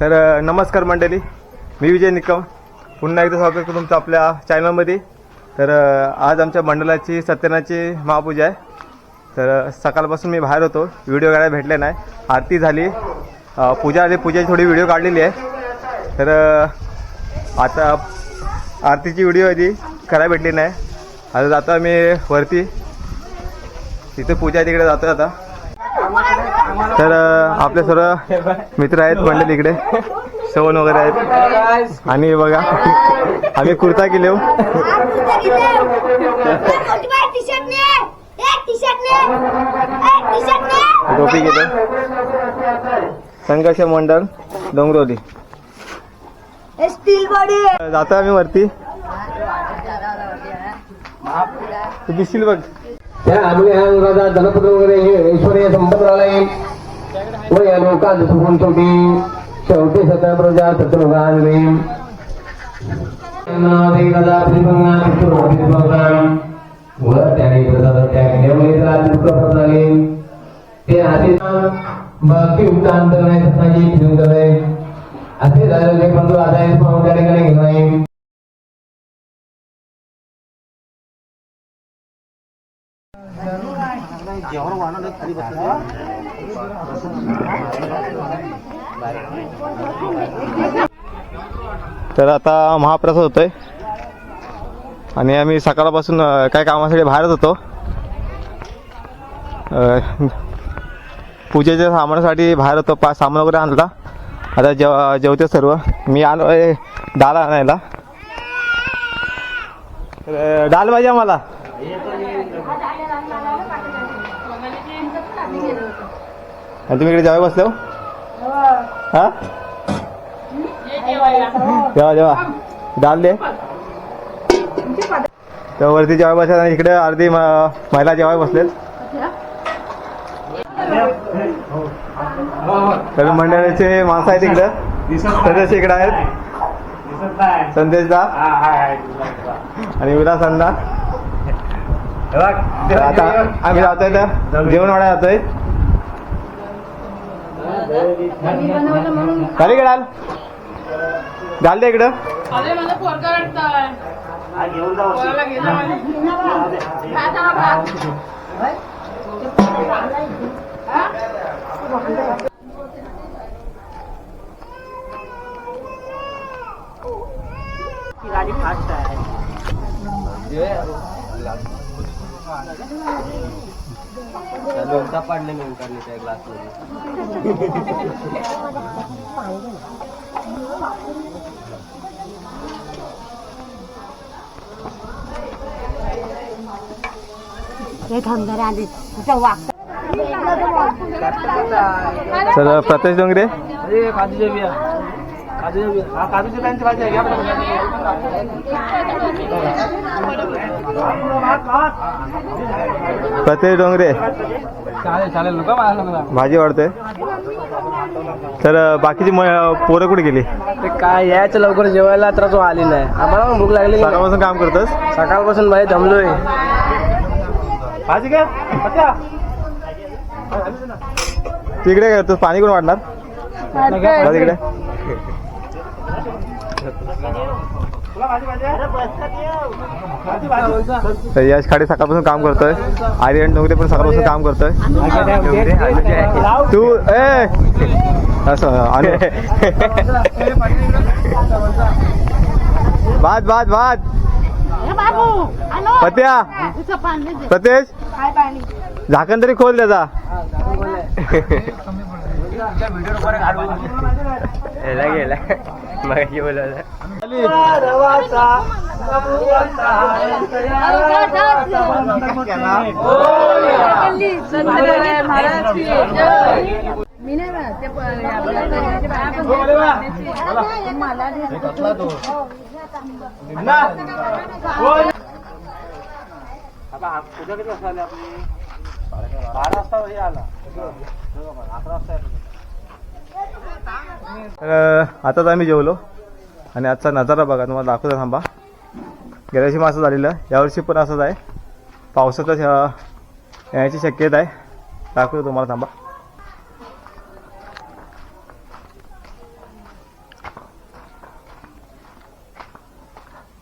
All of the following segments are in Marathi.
तर नमस्कार मंडळी. मी विजय निकम. पुन्हा एकदा स्वागत करतो तुमचं आपल्या चॅनलमध्ये तर आज आमच्या मंडळाची सत्यनाची महापूजा आहे. तर सकाळपासून मी बाहेर होतो. व्हिडिओ काढायला भेटले नाही. आरती झाली. पूजा आली पूजाची थोडी व्हिडिओ काढलेली आहे. तर आता आरतीची व्हिडिओ आधी करायला भेटली नाही. आता जातो मी वरती. तिथे पूजा तिकडे जातो आता. तर आपले सर्व मित्र आहेत मंडळी इकडे. सवन वगैरे आहेत. आणि बघा आम्ही कुर्ता केले टोपी केलो संघर्ष मंडळ डोंगरवली जातो आम्ही वरती. दिसतील दिसशील बघ. त्या आम्ही हा वगैरे ऐश्वर्य संपत या लोकांचं सुकून शेवटी शेवटी सत्य प्रजा शत्रुघान रे राजा श्रीभगवान विष्णू भगवान त्याने प्रसाद त्याग केल्यामुळे राज प्रसाद झाले ते भक्ती करणे सत्ताची असे बंधू पाहून त्या ठिकाणी तर आता महाप्रसाद होतोय. आणि आम्ही सकाळपासून काय कामासाठी बाहेरच होतो. पूजेच्या सामानासाठी बाहेर होतो. पा सामान वगैरे आणला. आता जेव जेवते सर्व. मी आलो आहे डाळ आणायला डाळ पाहिजे आम्हाला. आणि तुम्ही इकडे जेवाय बसले हो? हा? जेवा जेवा. डाल दे. तर वरती जेवाय बसले आणि इकडे अर्धी महिला जेवाय बसलेत. तर मंडळाचे माणसं आहेत इकडं. संदेश इकडे आहेत. संदेश दा. आणि विलास अण्णा. आता आम्ही जातोय तर. जेवण वाढा जातोय. खाली इकडे डाल डाल दे इकडं अरे मला पोरगा वाटताय पोराला गेला पाडले मी त्या ग्लासमध्ये हे थंडर आली. कुठं वाग तर प्रतेश डोंगरे? अरे काजूच्या बिया. काजूच्या बिया. हा काजूच्या बियांची भाजी आहे घ्या प्रतेश डोंगरे. भाजी वाढते. तर बाकीची म- पोरं कुठे गेली? काय यायचं लवकर जेवायला तर तो आली नाही आम्हाला भूक लागली. सकाळपासून काम करतोस? सकाळपासून बाई दमलोय. भाजी काय तिकडे काय तू पाणी कोण वाढणार? तिकडे तर यश खाडे सकाळपासून काम करतोय. आर्यन डोंगरे पण सकाळपासून काम करतोय. तू ए! असं आणि भात भात भात पत्या. प्रतेश? झाकण तरी खोल त्याचा. गेला महाराज की जय. मी नाही बा, ते प- आपल्या सगळ्यांच्या बाया पण देतात. मला दे. तर आताच आम्ही जेवलो. आणि आजचा नजारा बघा तुम्हाला दाखवता थांबा. गेल्याशी मग असं झालेलं. यावर्षी पण असंच आहे. पावसाचाच येण्याची शक्यता आहे. दाखवतो तुम्हाला थांबा.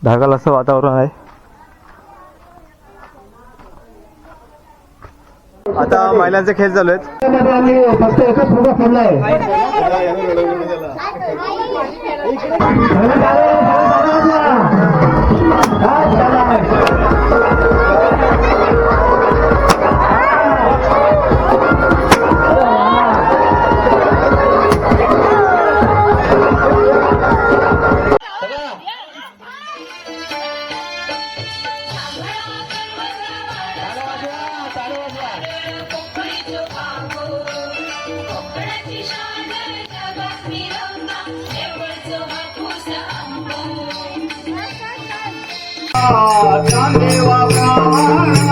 धागाला असं वातावरण आहे. आता महिलांचे खेळ चालू आहेत. आम्ही फक्त एकच फुगा फोडलाय Chandewa Prana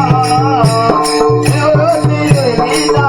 Devati Nida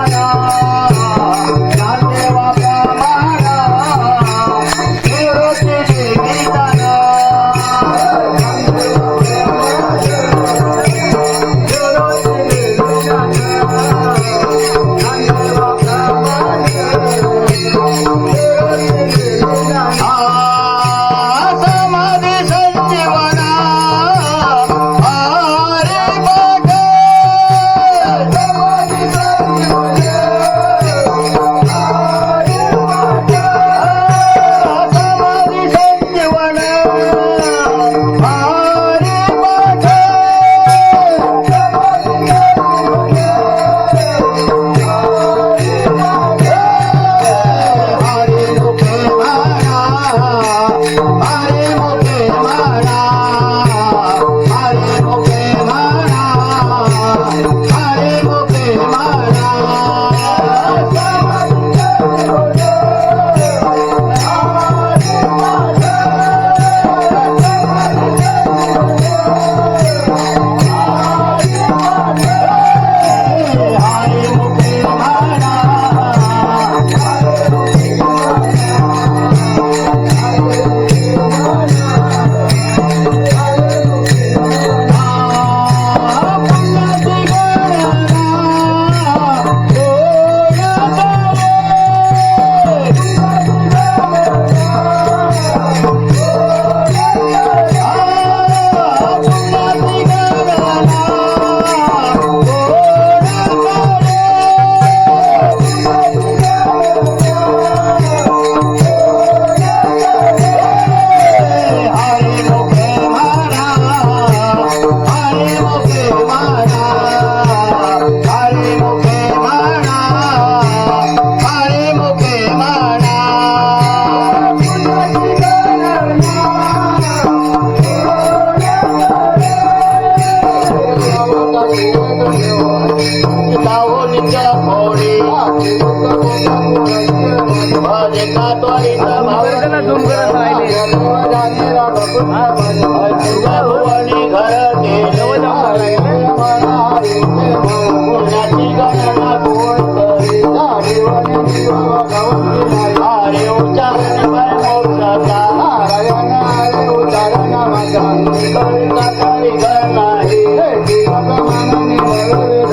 Hari भगवनि घर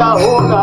कोण करे